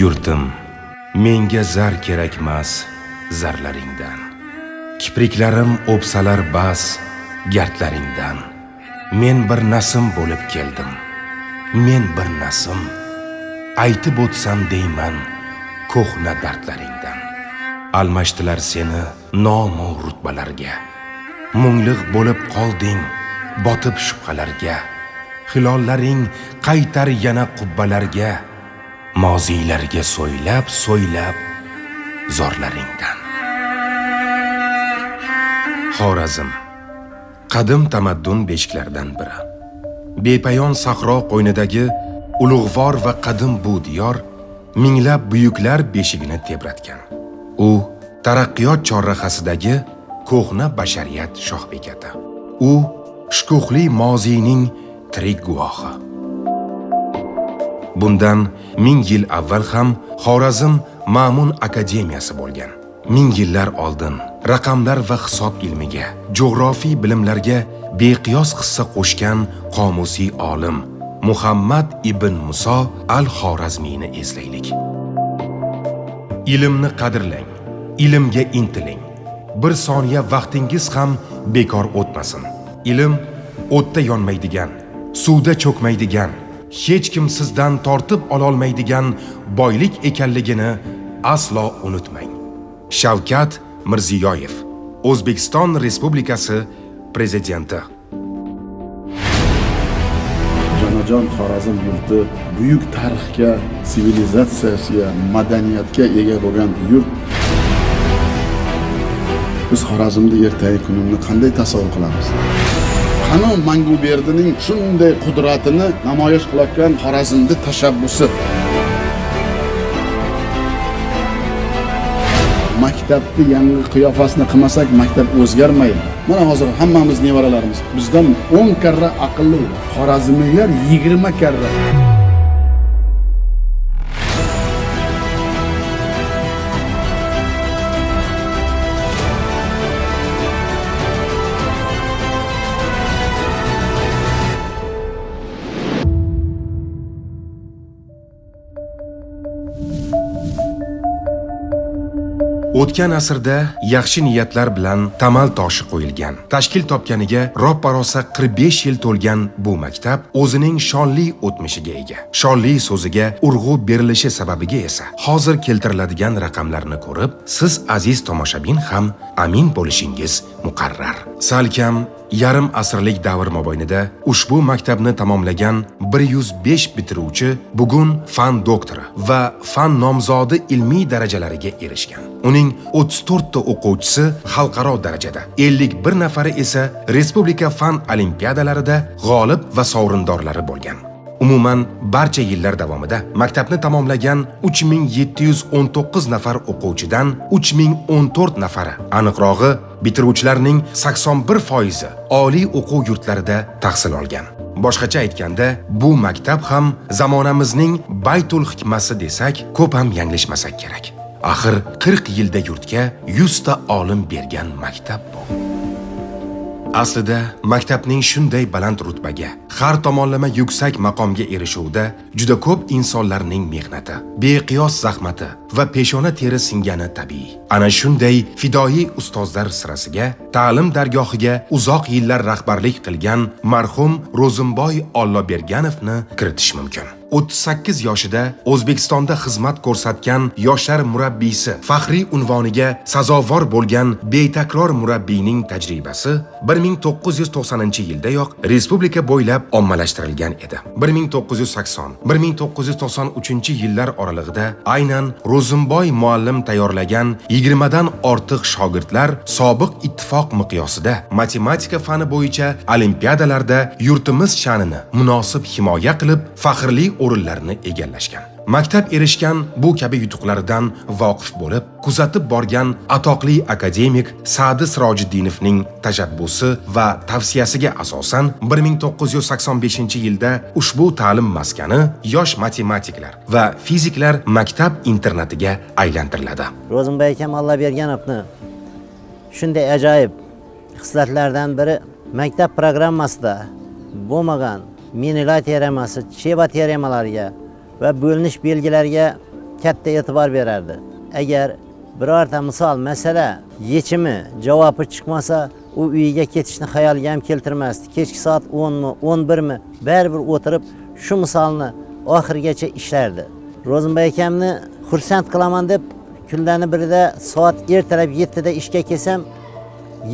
yurtim menga zar kerakmas zarlaringdan. Kipriklarim o'psalar bas gardlaringdan. Men bir nasim bo'lib keldim. Men bir nasim. Aytib o'tsam deyman ko'hna dardlaringdan. Almashdilar seni nomu rutbalarga. Mungliq bo'lib qolding botib shubhalarga. Hilollaring qaytar yana qubbalarga. Moziylarga so'ylab so'ylab zorlaringdan. Xorazm qadim tamaddun beshiklaridan biri. Bepayon sahro qo'ynidagi ulug'vor va qadim bu diyor minglab buyuklar beshigini tebratgan. U taraqqiyot chorrahasidagi ko'hna bashariyat shohbekati. U shukuhli moziyning tirik guvohi. Bundan ming yil avval ham xorazm ma'mun akademiyasi bo'lgan. Ming yillar oldin raqamlar va hisob ilmiga jo'g'rofiy bilimlarga beqiyos hissa qo'shgan qomusiy olim muhammad ibn muso al xorazmiyni eslaylik. Ilmni qadrlang ilmga intiling. Bir soniya vaqtingiz ham bekor o'tmasin. Ilm o'tda yonmaydigan suvda cho'kmaydigan hech kim sizdan tortib ololmaydigan boylik ekanligini aslo unutmang. Shavkat mirziyoyev o'zbekiston respublikasi prezidenti. Jonajon xorazm yurti buyuk tarixga sivilizatsiyasiga madaniyatga ega bo'lgan yurt. Biz xorazmni ertangi kunini qanday tasavvur qilamiz? Qani manguberdining shunday qudratini namoyish qilayotgan xorazmni tashabbusi. Maktabni yangi qiyofasini qilmasak maktab o'zgarmaydi. Mana hozir hammamiz nevaralarimiz bizdan 10 karra aqlli xorazmiylar 20 karra. O'tgan asrda yaxshi niyatlar bilan tamal toshi qo'yilgan. Tashkil topganiga roppa rosa 45 yil to'lgan bu maktab o'zining shonli o'tmishiga ega. Shonli so'ziga urg'u berilishi sababiga esa hozir keltiriladigan raqamlarni ko'rib siz aziz tomoshabin ham amin bo'lishingiz muqarrar. Salkam yarim asrlik davr mobaynida ushbu maktabni tamomlagan 105 bitiruvchi bugun fan doktori va fan nomzodi ilmiy darajalariga erishgan. Uning 34 ta o'quvchisi xalqaro darajada, 51 nafari esa respublika fan olimpiadalarida g'olib va sovrindorlari bo'lgan. Umuman barcha yillar davomida maktabni tamomlagan 3719 nafar o'quvchidan 3014 nafari, aniqrog'i bitiruvchilarning 81 foizi oliy o'quv yurtlarida tahsil olgan. Boshqacha aytganda, bu maktab ham zamonamizning baytul hikmasi desak, ko'p ham yanglishmasak kerak. Axir 40 yilda yurtga 100 ta olim bergan maktab bu. Aslida maktabning shunday baland rutbaga, har tomonlama yuksak maqomga erishuvda juda ko'p insonlarning mehnati, beqiyos zahmati va peshona teri singani tabiiy. Ana shunday fidoyi ustozlar sirasiga ta'lim dargohiga uzoq yillar rahbarlik qilgan marhum Ro'zimboy Olloberganovni kiritish mumkin. 38 yoshida O'zbekistonda xizmat ko'rsatgan yoshlar murabbiysi faxriy unvoniga sazovor bo'lgan betakror murabbiyning tajribasi 1990-yildayoq respublika bo'ylab ommalashtirilgan edi. 1980-1993 yillar oralig'ida aynan Ro'zimboy muallim tayyorlagan 20 dan ortiq shogirdlar sobiq ittifoq miqyosida matematika fani bo'yicha olimpiadalarda yurtimiz sha'nini munosib himoya qilib faxrli o'rinlarni egallashgan. Maktab erishgan bu kabi yutuqlaridan voqif bo'lib, kuzatib borgan atoqli akademik Sa'di Sirojiddinovning tashabbusi va tavsiyasiga asosan 1985-yilda ushbu ta'lim maskani yosh matematiklar va fiziklar maktab internatiga aylantiriladi. Ro'zimboy akam Alloberganovni shunday ajoyib xislatlardan biri maktab programmasida bo'lmagan minilar teoremasi, cheva teoremalariga va bo'linish belgilariga katta e'tibor berardi agar birorta misol masala yechimi javobi chiqmasa u uyiga ketishni xayoliga ham keltirmasdi kechki soat o'nmi o'n birmi baribir o'tirib shu misolni oxirigacha ishlardi ro'zimboy akamni xursand qilaman deb kunlarni birida soat ertalab yettida ishga kelsam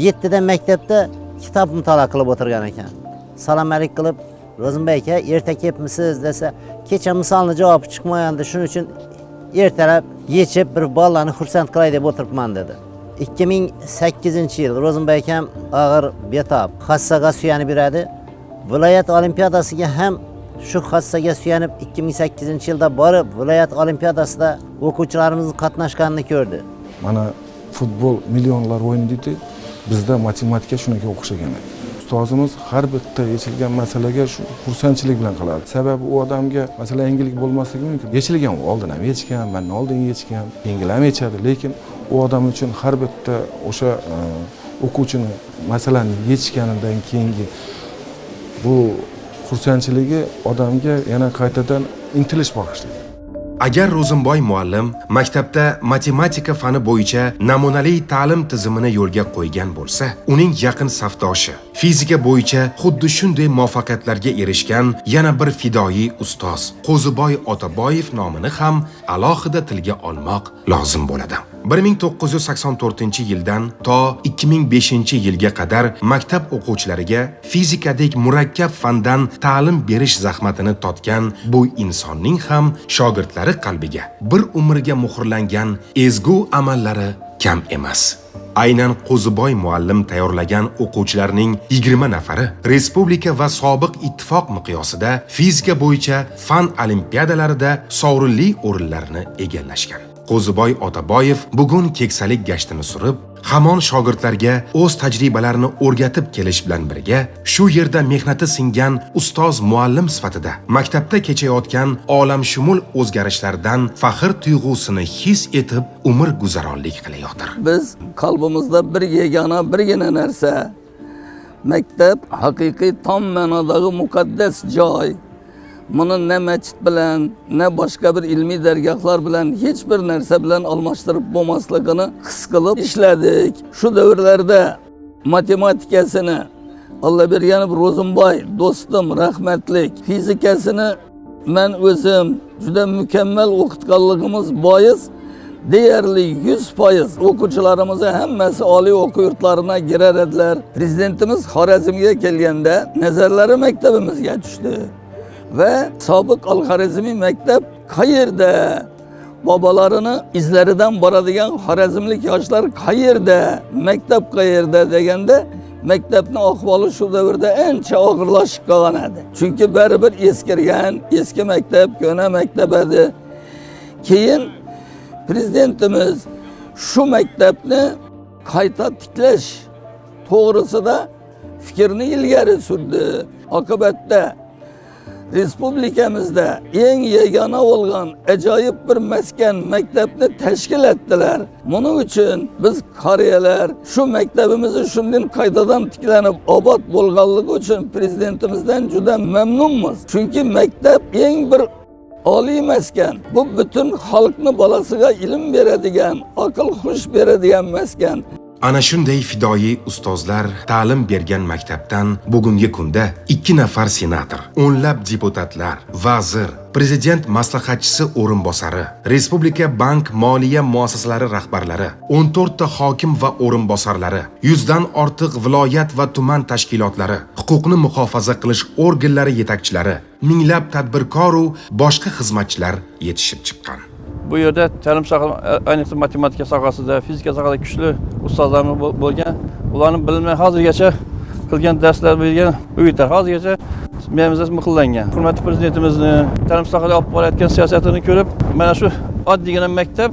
yettida maktabda kitob mutolaa qilib o'tirgan ekan. Salom alik qilib aka erta kelibmisiz desa kecha misolni javobi chiqmagandi shuning uchun ertalab yechib bir bolalarni xursand qilay deb o'tiribman dedi. 2008 yil ro'zimboy akam og'ir betob hassaga suyanib yuradi viloyat olimpiadasiga ham shu hassaga suyanib 2008 yilda borib viloyat olimpiadasida o'quvchilarimiz qatnashganini ko'rdi mana futbol millionlar o'ynaydi bizda matematika shunga o'xshagan ustozimiz har bitta yechilgan masalaga shu xursandchilik bilan qiladi sababi u odamga masalan yangilik bo'lmasligi mumkin yechilgan u oldin ham yechgan mandan oldin yechgan yengil ham yechadi lekin u odam uchun har bitta o'sha e, o'quvchini masalani yechganidan keyingi bu xursandchiligi odamga yana qaytadan intilish bag'ishlaydi Agar Ro'zimboy muallim maktabda matematika fani bo'yicha namunali ta'lim tizimini yo'lga qo'ygan bo'lsa, uning yaqin safdoshi fizika bo'yicha xuddi shunday muvaffaqiyatlarga erishgan yana bir fidoyi ustoz Qo'ziboy Otaboyev nomini ham alohida tilga olmoq lozim bo'ladi. 1984-yildan to 2005-yilga qadar maktab o'quvchilariga fizikadek murakkab fandan ta'lim berish zahmatini totgan bu insonning ham shogirdlari qalbiga bir umrga muhrlangan ezgu amallari kam emas. Aynan Qo'ziboy muallim tayyorlagan o'quvchilarning 20 nafari respublika va sobiq ittifoq miqyosida fizika bo'yicha fan olimpiadalarida sovrinli o'rinlarni egallashgan. Qo'ziboy Otaboyev bugun keksalik gashtini surib, hamon shogirdlarga o'z tajribalarini o'rgatib kelish bilan birga shu yerda mehnati singan ustoz muallim sifatida maktabda kechayotgan olamshumul o'zgarishlardan faxr tuyg'usini his etib umr guzaronlik qilayotir. biz qalbimizda bir yagona birgina narsa maktab haqiqiy tom ma'nodagi muqaddas joy buni ne masjid bilan ne boshqa bir ilmiy dargohlar bilan hech bir narsa bilan almashtirib bo'lmasligini his qilib ishladik shu davrlarda matematikasini alloh bergan ro'zimboy do'stim rahmatlik fizikasini men o'zim juda mukammal o'qitganligimiz bois deyarli 100 foiz o'quvchilarimizni hammasi oliy o'quv yurtlarına girer ediler. Prezidentimiz Xorazmga kelganda nazarlari maktabimizga tushdi. Ve sobiq Al-Xorazmiy maktab qayerda? Bobalarini izlaridan boradigan Xorazmlik yoshlar qayerda? Maktab qayerda deganda maktabni ahvoli shu davrda ancha og'irlashib qolgan edi. Chunki baribir eskirgan, eski maktab, ko'na maktab edi. Keyin prezidentimiz shu maktabni qayta tiklash to'g'risida fikrni ilgari surdi. Oqibatda respublikamizda eng yagona bo'lgan ajoyib bir maskan maktabni tashkil etdilar. Buning uchun biz qariyalar shu maktabimizni shundan qaytadan tiklanib obod bo'lganligi uchun prezidentimizdan juda mamnunmiz. Chunki maktab eng bir oliy maskan. Bu butun xalqni bolasiga ilm beradigan, aql xush beradigan maskan. Ana shunday fidoyi ustozlar ta'lim bergan maktabdan bugungi kunda 2 nafar senator, o'nlab deputatlar, vazir, prezident maslahatchisi o'rinbosari, respublika bank moliya muassasalari rahbarlari, 14 ta hokim va o'rinbosarlari, 100 dan ortiq viloyat va tuman tashkilotlari, huquqni muhofaza qilish organlari yetakchilari, minglab tadbirkor va boshqa xizmatchilar yetishib chiqqan. Bu yerda ta'lim ayniqsa matematika sohasida fizika sohasida kuchli ustozlarimiz bo'l- bo'lgan. Ularni bilimi hozirgacha qilgan darslar bergan uylar hozirgacha miyamizda muhrlangan hurmatli prezidentimizni ta'lim sohada olib borayotgan siyosatini ko'rib mana shu oddiygina maktab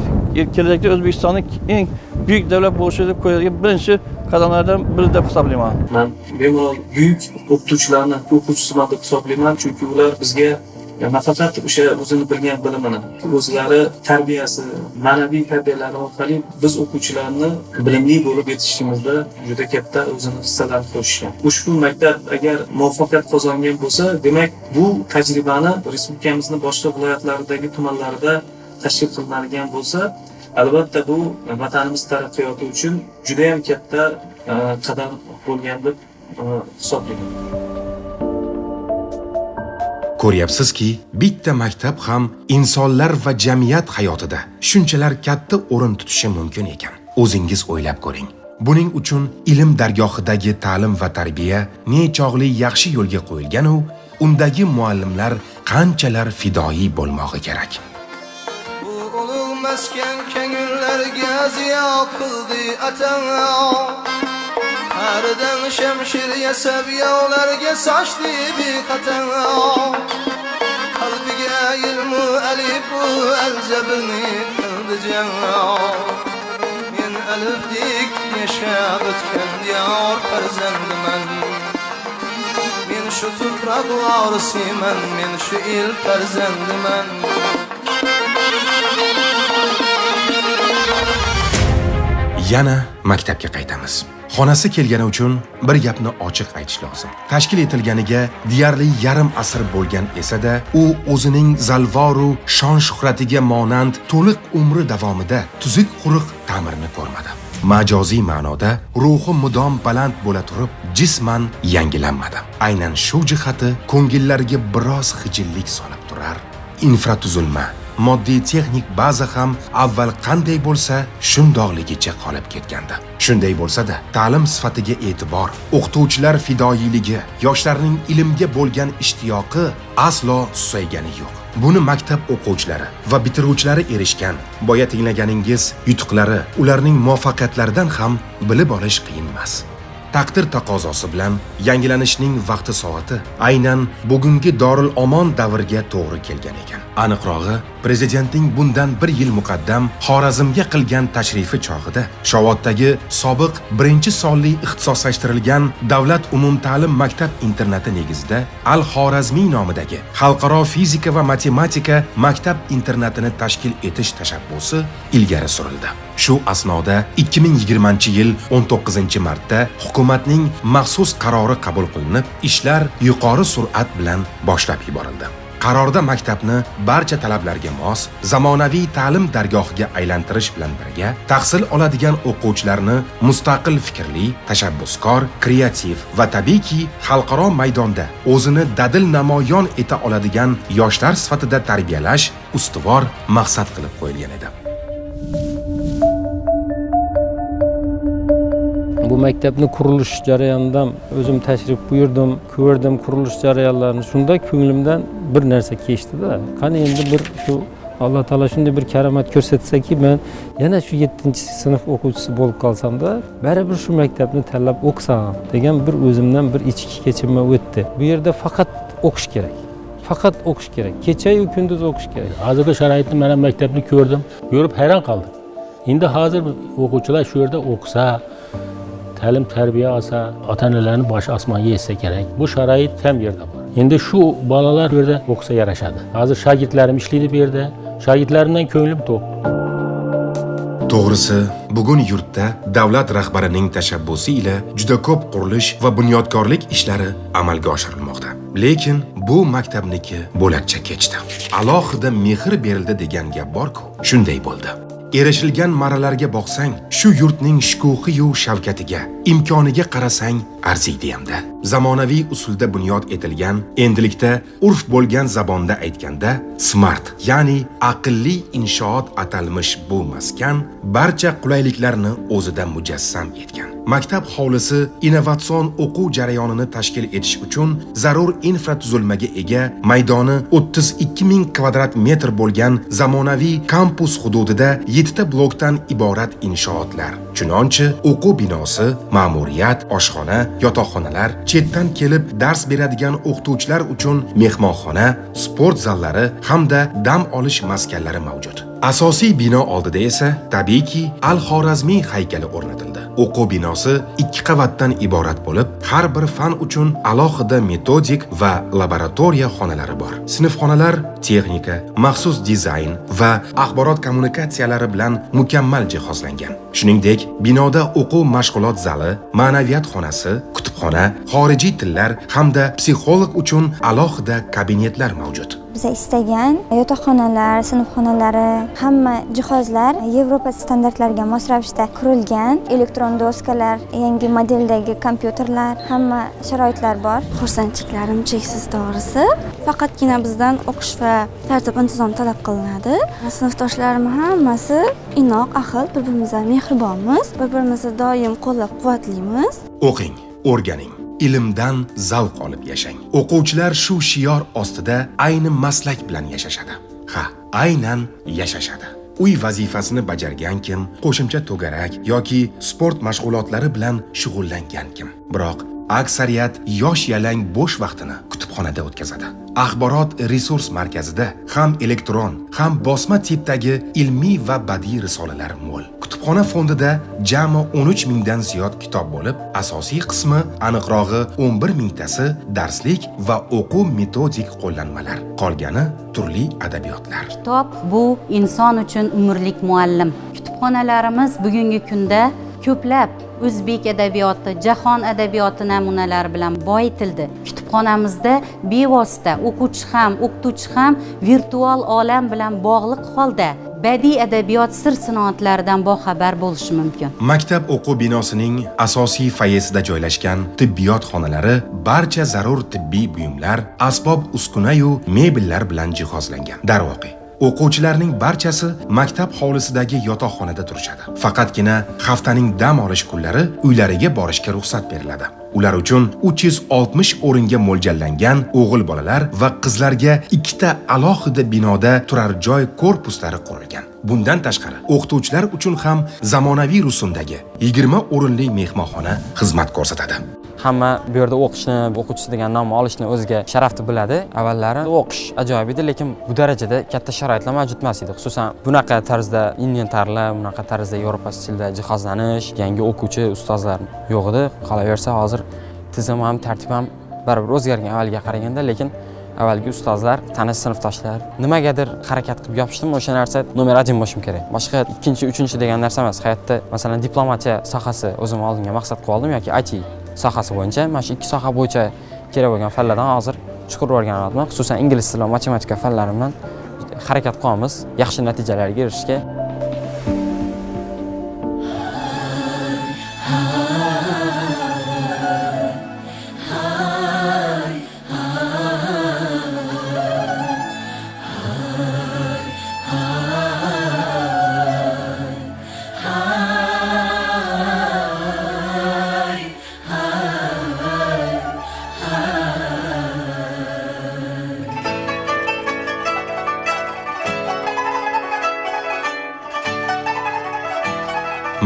kelajakda o'zbekistonning eng buyuk davlat bo'lishi deb qo'yilgan birinchi qadamlardan biri deb hisoblayman man bemalol buyuk o'qituvchilarni o'quvchisiman deb hisoblayman chunki ular bizga nafaqat o'sha o'zini bilgan bilimini o'zlari tarbiyasi ma'naviy tarbiyalari orqali biz o'quvchilarni bilimli bo'lib yetishishimizda juda katta o'zini hissalarini qo'shishgan ushbu maktab agar muvaffaqiyat qozongan bo'lsa demak bu tajribani respublikamizni boshqa viloyatlaridagi tumanlarida tashkil qilinadigan bo'lsa albatta bu vatanimiz taraqqiyoti uchun judayam katta e, qadam bo'lgan deb e, hisoblayman Ko'ryapsizki, bitta maktab ham insonlar va jamiyat hayotida shunchalar katta o'rin tutishi mumkin ekan. O'zingiz o'ylab ko'ring. Buning uchun ilm dargohidagi ta'lim va tarbiya nechog'li yaxshi yo'lga qo'yilgan u undagi muallimlar qanchalar fidoyi bo'lmog'i kerak. Bu ulug' maskan ko'ngillarga ziyo qildi atana Haridan shamshir yasab yovlarga sochdi bexato alif bu alzabni qildi jana Men alifdek yashab o'tgan diyor farzandiman Men shu tuproq vorisiman, men shu el farzandiman Yana maktabga qaytamiz. Xonasi kelgani uchun bir gapni ochiq aytish lozim. Tashkil etilganiga deyarli yarim asr bo'lgan esa-da, u o'zining zalvoru shon shuhratiga monand to'liq umri davomida tuzuk quruq ta'mirni ko'rmadi. Majoziy ma'noda ruhi mudom baland bo'la turib, jisman yangilanmadi. Aynan shu jihati ko'ngillarga biroz xijillik solib turar. Infratuzilma moddiy texnik baza ham avval qanday bo'lsa shundoqligicha qolib ketgandi. Shunday bo'lsa-da ta'lim sifatiga e'tibor o'qituvchilar fidoyiligi yoshlarning ilmga bo'lgan ishtiyoqi aslo susaygani yo'q. Buni maktab o'quvchilari va bitiruvchilari erishgan boya tinglaganingiz yutuqlari ularning muvaffaqiyatlaridan ham bilib olish qiyin emas. Taqdir taqozosi bilan yangilanishning vaqti soati aynan bugungi Dorul Omon davriga to'g'ri kelgan ekan. Aniqrog'i, prezidentning bundan bir yil muqaddam Xorazmga qilgan tashrifi chog'ida Shovoddagi sobiq birinchi sonli ixtisoslashtirilgan Davlat umumta'lim maktab internati negizida Al-Xorazmiy nomidagi xalqaro fizika va matematika maktab internatini tashkil etish tashabbusi ilgari surildi. Shu asnoda 2020-yil 19-martda hukumatning maxsus qarori qabul qilinib, ishlar yuqori sur'at bilan boshlab yuborildi. Qarorda maktabni barcha talablarga mos, zamonaviy ta'lim dargohiga aylantirish bilan birga tahsil oladigan o'quvchilarni mustaqil fikrli, tashabbuskor, kreativ va tabiiyki xalqaro maydonda o'zini dadil namoyon eta oladigan yoshlar sifatida tarbiyalash ustuvor maqsad qilib qo'yilgan edi. bu maktabni qurilish jarayonidan o'zim tashrif buyurdim ko'rdim qurilish jarayonlarini shunda ko'nglimdan bir narsa kechdida qani endi bir shu alloh taolo shunday bir karomat ko'rsatsaki man yana shu yettinchi sinf o'quvchisi bo'lib qolsamda baribir shu maktabni tanlab o'qisam degan bir o'zimdan bir ichki kechinma o'tdi bu yerda faqat o'qish kerak faqat o'qish kerak kechayu kunduz o'qish kerak hozirgi sharoitni mana maktabni ko'rdim ko'rib hayron qoldim endi hozir o'quvchilar shu yerda o'qisa ta'lim tarbiya olsa ota onalarni boshi osmonga yetsa kerak bu sharoit kam yerda bor endi shu bolalar bu yerda o'qisa yarashadi hozir shogirdlarim ishlaydi bu yerda shogirdlarimdan ko'nglim to'q To'g'risi, bugun yurtda davlat rahbarining tashabbusi ila juda ko'p qurilish va bunyodkorlik ishlari amalga oshirilmoqda. Lekin bu maktabniki bo'lakcha kechdi. Alohida mehr berildi degan gap bor-ku, shunday bo'ldi. Erishilgan marralarga boqsang, shu yurtning shukuhiyu shavkatiga, imkoniga qarasang arziydi hamda. Zamonaviy usulda bunyod etilgan, endilikda urf bo'lgan zabonda aytganda smart, ya'ni aqlli inshoot atalmish bu maskan barcha qulayliklarni o'zida mujassam etgan. Maktab hovlisi innovatsion o'quv jarayonini tashkil etish uchun zarur infratuzilmaga ega maydoni 32 ming kvadrat metr bo'lgan zamonaviy kampus hududida 7 ta blokdan iborat inshootlar. Chunonchi o'quv binosi, ma'muriyat, oshxona, yotoqxonalar, chetdan kelib dars beradigan o'qituvchilar uchun mehmonxona, sport zallari hamda dam olish maskanlari mavjud. Asosiy bino oldida esa tabiiyki Al-Xorazmiy haykali o'rnatildi. O'quv binosi ikki qavatdan iborat bo'lib, har bir fan uchun alohida metodik va laboratoriya xonalari bor. Sinfxonalar texnika, maxsus dizayn va axborot kommunikatsiyalari bilan mukammal jihozlangan. Shuningdek, binoda o'quv mashg'ulot zali, ma'naviyat xonasi, kutubxona kutubxona xorijiy tillar hamda psixolog uchun alohida kabinetlar mavjud Biz istagan yotoqxonalar, sinfxonalari, hamma jihozlar Yevropa standartlariga mos ravishda qurilgan. Elektron doskalar, yangi modeldagi kompyuterlar, hamma sharoitlar bor. Xursandchiklarim cheksiz to'g'risi. Faqatgina bizdan o'qish va tartib intizom talab qilinadi. Sinfdoshlarim hammasi inoq, ahil, bir-birimizga mehribonmiz, bir-birimizni doim qo'llab-quvvatlaymiz. o'qing o'rganing ilmdan zavq olib yashang. O'quvchilar shu shior ostida ayni maslak bilan yashashadi. Ha aynan yashashadi. Uy vazifasini bajargan kim? Qo'shimcha to'garak yoki sport mashg'ulotlari bilan shug'ullangan kim? Biroq aksariyat yosh yalang bo'sh vaqtini kutubxonada o'tkazadi. Axborot resurs markazida ham elektron ham bosma tipdagi ilmiy va badiiy risolalar mo'l. Kutubxona fondida jami 13 mingdan ziyod kitob bo'lib asosiy qismi aniqrog'i 11 mingtasi darslik va o'quv metodik qo'llanmalar qolgani turli adabiyotlar Kitob bu inson uchun umrlik muallim. Kutubxonalarimiz bugungi kunda ko'plab o'zbek adabiyoti, jahon adabiyoti namunalari bilan boyitildi. Kutubxonamizda bevosita o'quvchi ham, o'qituvchi ham virtual olam bilan bog'liq holda badiiy adabiyot sir sinoatlaridan boxabar bo'lishi mumkin. maktab o'quv binosining asosiy foyesida joylashgan tibbiyot xonalari barcha zarur tibbiy buyumlar asbob uskunayu mebellar bilan jihozlangan darvoqe o'quvchilarning barchasi maktab hovlisidagi yotoqxonada turishadi. Faqatgina haftaning dam olish kunlari uylariga borishga ruxsat beriladi. Ular uchun 360 o'ringa mo'ljallangan o'g'il bolalar va qizlarga ikkita alohida binoda turar joy korpuslari qurilgan. Bundan tashqari o'qituvchilar uchun ham zamonaviy rusumdagi 20 o'rinli mehmonxona xizmat ko'rsatadi. Hamma bu yerda o'qishni o'quvchisi degan nomni olishni o'ziga sharaf deb biladi. Avvallari o'qish ajoyib edi lekin bu darajada katta sharoitlar mavjud emas edi. Xususan bunaqa tarzda inventarlar bunaqa tarzda yevropa stilida jihozlanish yangi o'quvchi ustozlar yo'q edi. Qolaversa hozir tizim ham tartib ham baribir o'zgargan. Avvalgiga qaraganda lekin avvalgi ustozlar tanish sinfdoshlar nimagadir harakat qilib yopishdim o'sha narsa. Nomer один bo'lishim kerak. Boshqa ikkinchi uchinchi degan narsa emas. Hayotda masalan diplomatiya sohasi o'zim oldimga maqsad qilib oldim yoki it sohasi bo'yicha mana shu ikki soha bo'yicha kerak bo'lgan fanlardan hozir chuqur o'rganyapman xususan ingliz tili va matematika fanlari bilan harakat qilyapmiz yaxshi natijalarga erishishga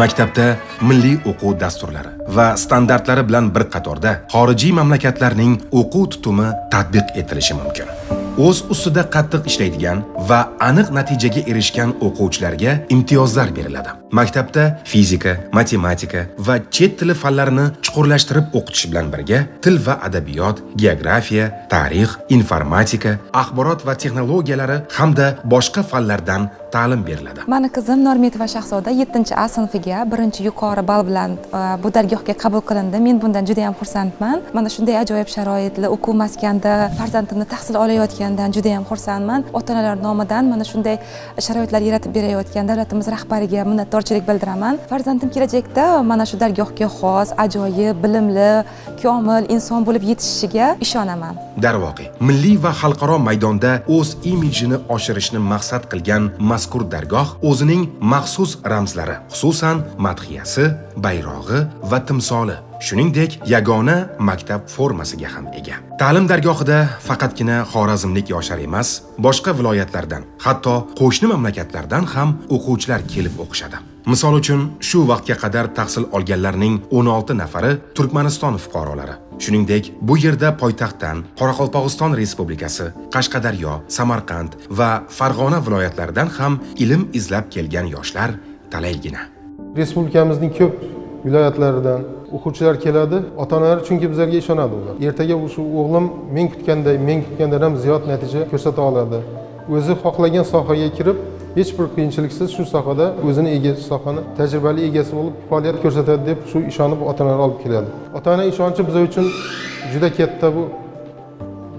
maktabda milliy o'quv dasturlari va standartlari bilan bir qatorda xorijiy mamlakatlarning o'quv tutumi tatbiq etilishi mumkin. O'z ustida qattiq ishlaydigan va aniq natijaga erishgan o'quvchilarga imtiyozlar beriladi. Maktabda fizika matematika va chet tili fanlarini chuqurlashtirib o'qitish bilan birga til va adabiyot geografiya tarix informatika axborot va texnologiyalari hamda boshqa fanlardan ta'lim beriladi Mani qizim Normetova Shahzoda 7 A sinfiga birinchi yuqori ball bilan e, bu dargohga qabul qilindi. Men bundan juda ham xursandman. Mana shunday ajoyib sharoitli o'quv maskanda farzandimni tahsil olayotganidan juda ham xursandman. Ota-onalar nomidan mana shunday sharoitlar yaratib berayotgan davlatimiz rahbariga minnatdorchilik bildiraman. Farzandim kelajakda mana shu dargohga xos, ajoyib, bilimli, komil inson bo'lib yetishishiga ishonaman. darvoqe milliy va xalqaro maydonda o'z imijini oshirishni maqsad qilgan mazkur dargoh o'zining maxsus ramzlari xususan madhiyasi bayrog'i va timsoli shuningdek yagona maktab formasiga ham ega. Ta'lim dargohida faqatgina xorazmlik yoshlar emas boshqa viloyatlardan hatto qo'shni mamlakatlardan ham o'quvchilar kelib o'qishadi. Misol uchun shu vaqtga qadar tahsil olganlarning 16 nafari turkmaniston fuqarolari. Shuningdek bu yerda poytaxtdan qoraqalpog'iston respublikasi qashqadaryo samarqand va farg'ona viloyatlaridan ham ilm izlab kelgan yoshlar talaygina. Respublikamizning ko'p viloyatlaridan o'quvchilar keladi. Ota onalar chunki bizlarga ishonadi ular ertaga shu o'g'lim men kutganday men kutgandan ham ziyod natija ko'rsata oladi. O'zi xohlagan sohaga kirib hech bir qiyinchiliksiz shu sohada o'zini egasi sohani tajribali egasi bo'lib faoliyat ko'rsatadi deb shu ishonib ota onalar olib keladi. Ota ona ishonchi biz bu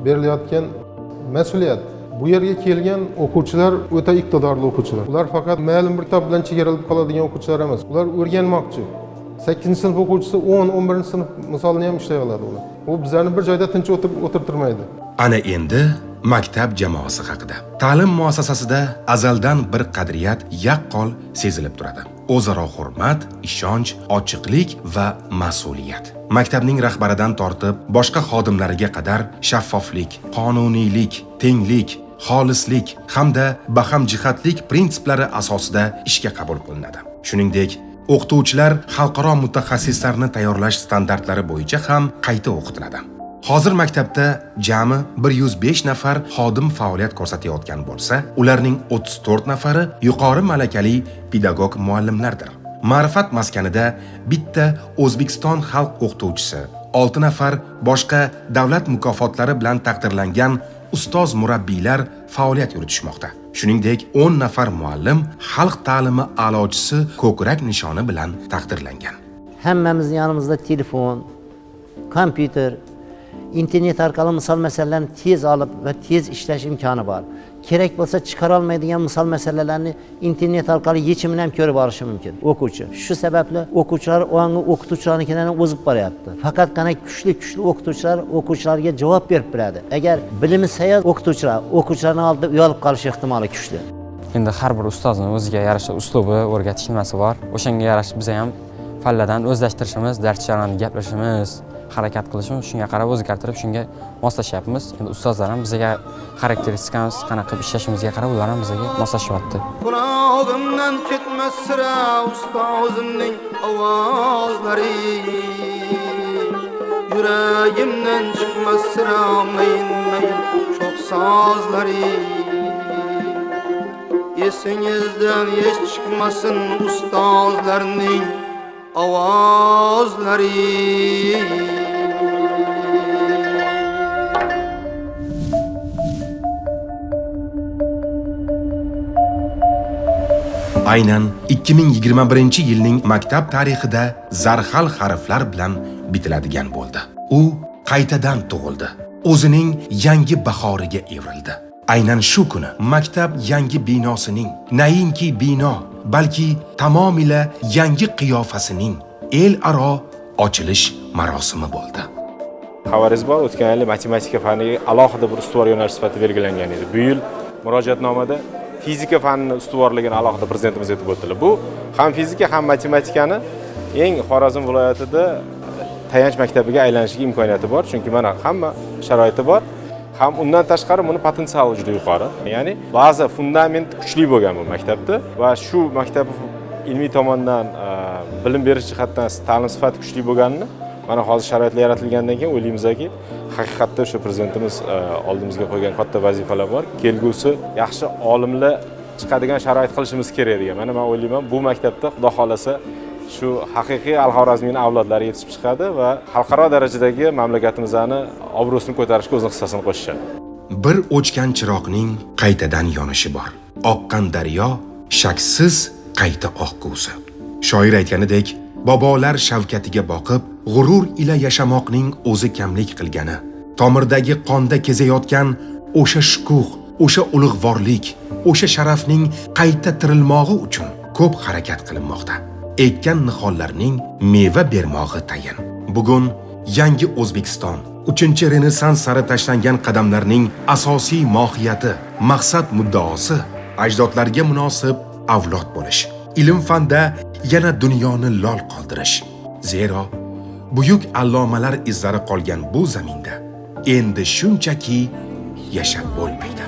berilayotgan mas'uliyat bu yerga kelgan o'quvchilar o'ta iqtidorli o'quvchilar. Ular faqat ma'lum bir to'p bilan chegaralib qoladigan o'quvchilar emas. Ular o'rganmoqchi. Sakkizinchi sinf o'quvchisi o'n o'n birinchi sinf misolini ham ishlay oladi ular. U bizlarni bir joyda tinch o'tirib o'tirtirmaydi. Ana endi maktab jamoasi haqida. Ta'lim muassasasida azaldan bir qadriyat yaqqol sezilib turadi. O'zaro hurmat ishonch ochiqlik va mas'uliyat. Maktabning rahbaridan tortib boshqa xodimlariga qadar shaffoflik qonuniylik tenglik xolislik hamda bahamjihatlik prinsiplari asosida ishga qabul qilinadi. Shuningdek o'qituvchilar xalqaro mutaxassislarni tayyorlash standartlari bo'yicha ham qayta o'qitiladi. Hozir maktabda jami 105 nafar xodim faoliyat ko'rsatayotgan bo'lsa ularning 34 nafari yuqori malakali pedagog muallimlardir. Ma'rifat maskanida bitta o'zbekiston xalq o'qituvchisi 6 nafar boshqa davlat mukofotlari bilan taqdirlangan ustoz murabbiylar faoliyat yuritishmoqda. Shuningdek 10 nafar muallim xalq ta'limi a'lochisi ko'krak nishoni bilan taqdirlangan. Hammamizni yonimizda telefon kompyuter internet orqali misol masalalarni tez olib va tez ishlash imkoni bor. Kerak bo'lsa chiqara olmaydigan misol masalalarni internet orqali yechimini ham ko'rib olishi mumkin. O'quvchi. Shu sababli o'quvchilar ongi o'qituvchilarnikidan o'zib boryapti. Faqatgina kuchli kuchli o'qituvchilar o'quvchilarga javob berib beradi agar bilimi sayoz o'qituvchilar o'quvchilarni oldida uyalib qolish ehtimoli kuchli. Endi har bir ustozni o'ziga yarasha uslubi o'rgatish nimasi bor. O'shanga yarasha biz ham falladan o'zlashtirishimiz dars jarayonida gaplashishimiz harakat qilishimiz shunga qarab o'zgartirib shunga moslashyapmiz endi ustozlar ham bizga xarakteristikamiz qanaqa qilib ishlashimizga qarab ular ham bizga moslashyapti. Qulog'imdan ketmas sira ustozimning ovozlari. Yuragimdan chiqmas sira mayin mayin sho'x sozlari. Esingizdan hech chiqmasin ustozlarning ovozlari. Aynan 2021 yilning maktab tarixida zarhal harflar bilan bitiladigan bo'ldi. U qaytadan tug'ildi. O'zining yangi bahoriga evrildi. Aynan shu kuni maktab yangi binosining nainki bino balki tamomila yangi qiyofasining el aro ochilish marosimi bo'ldi. Xabaringiz bor o'tgan yili matematika faniga alohida bir ustuvor yo'nalish sifatida belgilangan edi. Bu yil murojaatnomada fizika fanini ustuvorligini alohida prezidentimiz aytib o'tdilar bu ham fizika ham matematikani eng xorazm viloyatida tayanch maktabiga aylanishiga imkoniyati bor. Chunki mana hamma sharoiti bor. Ham undan tashqari buni potensiali juda yuqori. Ya'ni baza fundament kuchli bo'lgan bu maktabda va shu maktab ilmiy tomondan e, bilim berish jihatdan ta'lim sifati kuchli bo'lganini mana hozir sharoitlar yaratilgandan keyin o'ylaymizki haqiqatda o'sha prezidentimiz e, oldimizga qo'ygan katta vazifalar bor. Kelgusi yaxshi olimlar chiqadigan sharoit qilishimiz kerak degan. Mana man o'ylayman bu maktabda xudo xohlasa shu haqiqiy al xorazmiyni avlodlari yetishib chiqadi va xalqaro darajadagi mamlakatimizni obro'sini ko'tarishga o'zini hissasini qo'shishadi. Bir o'chgan chiroqning qaytadan yonishi bor. Oqqan daryo shaksiz qayta oqgusi shoir aytganidek bobolar shavkatiga boqib g'urur ila yashamoqning o'zi kamlik qilgani tomirdagi qonda kezayotgan o'sha shukuh o'sha ulug'vorlik o'sha sharafning qayta tirilmog'i uchun ko'p harakat qilinmoqda. Ekkan nihollarning meva bermog'i tayin. Bugun yangi o'zbekiston uchinchi renessans sari tashlangan qadamlarning asosiy mohiyati maqsad muddaosi ajdodlarga munosib avlod bo'lish ilm fanda yana dunyoni lol qoldirish. Zero buyuk allomalar izlari qolgan bu zaminda endi shunchaki yashab bo'lmaydi.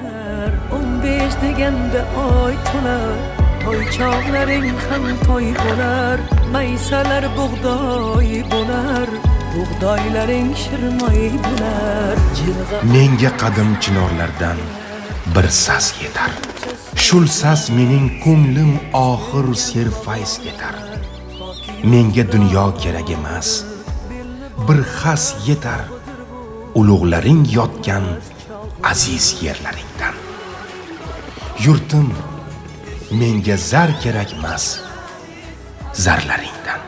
O'n besh deganda oy to'lar toy chog'laring ham toy bo'lar. Maysalar bug'doy bo'lar. Bug'doylaring shirmoy bo'lar. Menga qadim chinorlardan bir sas yetar. Shul sas mening ko'nglim oxir serfayz etar menga dunyo kerak emas. Bir xas yetar ulug'laring yotgan aziz yerlaringdan. Yurtim menga zar kerakmas zarlaringdan.